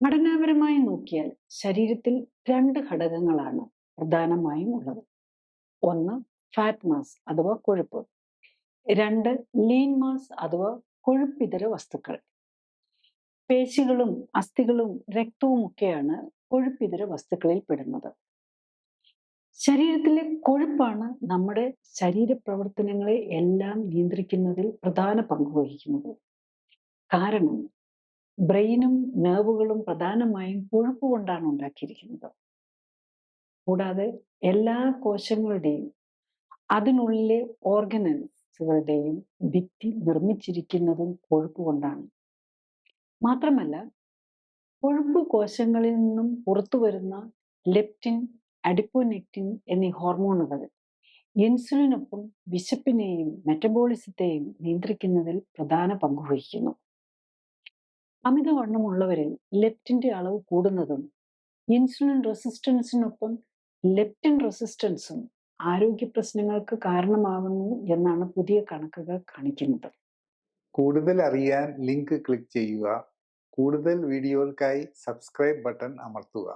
ഘടനാപരമായി നോക്കിയാൽ ശരീരത്തിൽ രണ്ട് ഘടകങ്ങളാണ് പ്രധാനമായും ഉള്ളത്. ഒന്ന് ഫാറ്റ് മാസ് അഥവാ കൊഴുപ്പ്. രണ്ട് ലീൻ മാസ് അഥവാ കൊഴുപ്പിതര വസ്തുക്കൾ. പേശികളും അസ്ഥികളും രക്തവും ഒക്കെയാണ് കൊഴുപ്പിതര വസ്തുക്കളിൽ പെടുന്നത്. ശരീരത്തിലെ കൊഴുപ്പാണ് നമ്മുടെ ശരീരപ്രവർത്തനങ്ങളെ എല്ലാം നിയന്ത്രിക്കുന്നതിൽ പ്രധാന പങ്ക് വഹിക്കുന്നത്. കാരണം ബ്രെയിനും നേർവുകളും പ്രധാനമായും കൊഴുപ്പ് കൊണ്ടാണ് ഉണ്ടാക്കിയിരിക്കുന്നത്. കൂടാതെ എല്ലാ കോശങ്ങളുടെയും അതിനുള്ളിലെ ഓർഗനൻസുകളുടെയും ഭിത്തി നിർമ്മിച്ചിരിക്കുന്നതും കൊഴുപ്പ് കൊണ്ടാണ്. മാത്രമല്ല കൊഴുപ്പ് കോശങ്ങളിൽ നിന്നും പുറത്തു വരുന്ന ലെപ്റ്റിൻ അഡിപ്പോനെക്റ്റിൻ എന്നീ ഹോർമോണുകൾ ഇൻസുലിനൊപ്പം വിശപ്പിനെയും മെറ്റബോളിസത്തെയും നിയന്ത്രിക്കുന്നതിൽ പ്രധാന പങ്ക് വഹിക്കുന്നു. അമിതവണ്ണമുള്ളവരിൽ ലെപ്റ്റിന്റെ അളവ് കൂടുന്നതും ഇൻസുലിൻ റെസിസ്റ്റൻസിനൊപ്പം ലെപ്റ്റിൻ റെസിസ്റ്റൻസും ആരോഗ്യ പ്രശ്നങ്ങൾക്ക് കാരണമാകുന്നു എന്നാണ് പുതിയ കണക്കുകൾ കാണിക്കുന്നത്. കൂടുതൽ അറിയാൻ ലിങ്ക് ക്ലിക്ക് ചെയ്യുക. കൂടുതൽ വീഡിയോകൾക്കായി സബ്സ്ക്രൈബ് ബട്ടൺ അമർത്തുക.